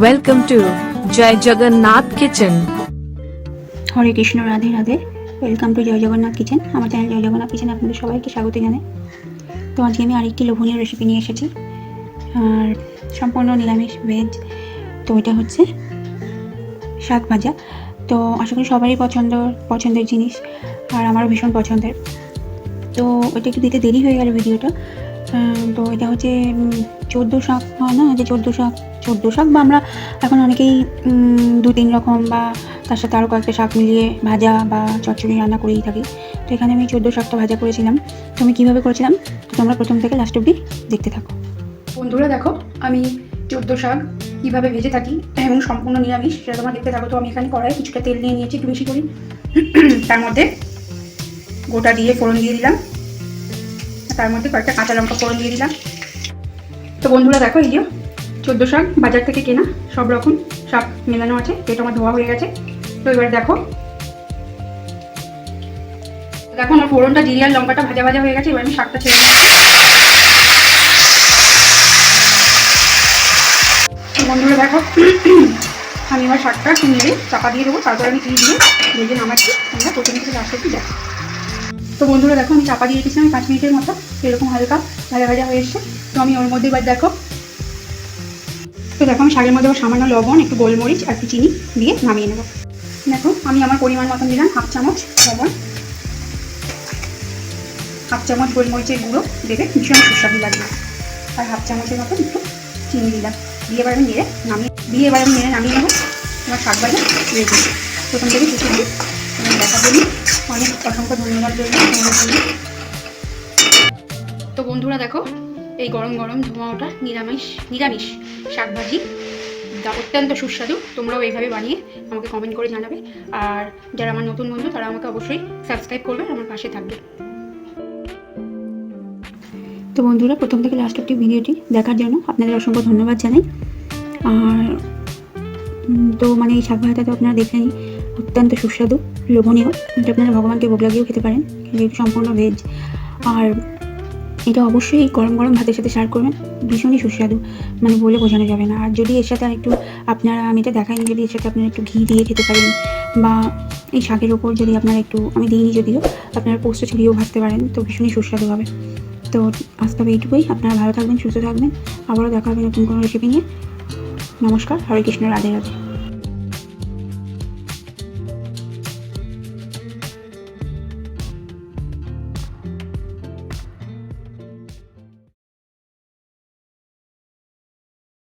Welcome to Joy Jagannath kitchen Hare Krishna, Radhe Radhe. Welcome to Joy Jagannath kitchen আমার channel Joy Jagannath kitchen আপনাদের সবাইকে স্বাগত জানাই। তো আজকে আমি আরেকটি লোভনীয় রেসিপি নিয়ে এসেছি। আর সম্পূর্ণ নিরামিষ ভেজ তো এটা হচ্ছে শাক ভাজা। তো আশা করি সবারই পছন্দ, পছন্দের জিনিস। আর আমারও ভীষণ পছন্দের। তো এটা একটু দিতে দেরি হয়ে গেল ভিডিওটা তো এটা হচ্ছে চোদ্দ শাক হয় না? যে চোদ্দ শাক চোদ্দ শাক বা আমরা এখন অনেকেই দু তিন রকম বা তার সাথে আরও কয়েকটা শাক মিলিয়ে ভাজা বা চচ্চড়ি রান্না করেই থাকি। তো এখানে আমি চোদ্দ শাকটা ভাজা করেছিলাম। তো আমি কীভাবে করেছিলাম? তো তোমরা প্রথম থেকে লাস্ট অব্দি দেখতে থাকো। বন্ধুরা দেখো, আমি চোদ্দ শাক কীভাবে ভেজে থাকি এবং সম্পূর্ণ নিরামিষ সেটা তোমরা দেখতে থাকো। তো আমি এখানে কড়াই কিছুটা তেল নিয়ে নিয়েছি, একটু বেশি করি। তার মধ্যে গোটা দিয়ে ফোড়ন দিয়ে দিলাম। তার মধ্যে কয়েকটা কাঁচা লঙ্কা ফোড়ন দিয়ে দিলাম। তো বন্ধুরা দেখো, এই যে চোদ্দ শাক বাজার থেকে কেনা, সব রকম শাক মেলানো আছে এটা আমার ধোয়া হয়ে গেছে। তো এবার দেখো দেখো আমার ফোড়নটা জিরে আর লঙ্কাটা ভাজা ভাজা হয়ে গেছে, এবার আমি শাকটা ছেড়ে বন্ধুরা দেখো, আমি আমার শাকটা নেড়ে চাপা দিয়ে দেবো, তারপর আমি ঘি দিয়ে ভেজে নামাচ্ছি। তোমরা প্রথম থেকে লাস্ট দেখো। তো বন্ধুরা দেখো, আমি চাপা দিয়ে রেখেছিলাম পাঁচ মিনিটের মতো, এরকম হালকা ভাজা ভাজা হয়ে এসছে। তো আমি ওর মধ্যে এবার দেখো, তো দেখো, আমি শাকের মধ্যে সামান্য লবণ, একটু গোলমরিচ আর একটু চিনি দিয়ে নামিয়ে নেব। দেখো, আমি আমার পরিমাণ মতন দিলাম হাফ চামচ লবণ। হাফ চামচ গোলমরিচের গুঁড়ো দেবে, ভীষণ সুস্বাদু লাগবে। আর হাফ চামচের মতন একটু চিনি দিলাম। দিয়ে এবার আমি নেড়ে নামিয়ে, দিয়ে এবার আমি নেড়ে নামিয়ে নেব। আমার শাক ভাজা রেডি প্রথম থেকে তোমার অনেক অসংখ্য ধন্যবাদ তো বন্ধুরা দেখো, এই গরম গরম ধোঁয়া ওঠা নিরামিষ নিরামিষ শাকভাজি। যা অত্যন্ত সুস্বাদু, তোমরাও এইভাবে বানিয়ে আমাকে কমেন্ট করে জানাবে। আর যারা আমার নতুন বন্ধু, তারা আমাকে অবশ্যই সাবস্ক্রাইব করবে আমার পাশে থাকবে। তো বন্ধুরা, প্রথম থেকে লাস্ট অব্দি ভিডিওটি দেখার জন্য আপনাদের অসংখ্য ধন্যবাদ জানাই। আর তো মানে এই শাক ভাজাটা তো আপনারা দেখলেনই অত্যন্ত সুস্বাদু, লোভনীয়। এটা আপনারা ভগবানকে ভোগ লাগিয়েও খেতে পারেন। সম্পূর্ণ ভেজ আর এটা অবশ্যই গরম গরম ভাতের সাথে সার করবেন। ভীষণই সুস্বাদু। মানে বলে বোঝানো যাবে না। আর যদি এর সাথে একটু আপনারা, আমি এটা দেখাইনি, যদি এর সাথে আপনারা একটু ঘি দিয়ে খেতে পারেন বা এই শাকের ওপর যদি আপনারা একটু, আমি দিইনি যদিও, আপনারা পোস্ত ছড়িয়েও ভাজতে পারেন, তো ভীষণই সুস্বাদু হবে। তো আজ তবে এইটুকুই। আপনারা ভালো থাকবেন, সুস্থ থাকবেন। আবারও দেখা হবে নতুন কোনো রেসিপি নিয়ে। নমস্কার। হরে কৃষ্ণ। রাধে রাধে।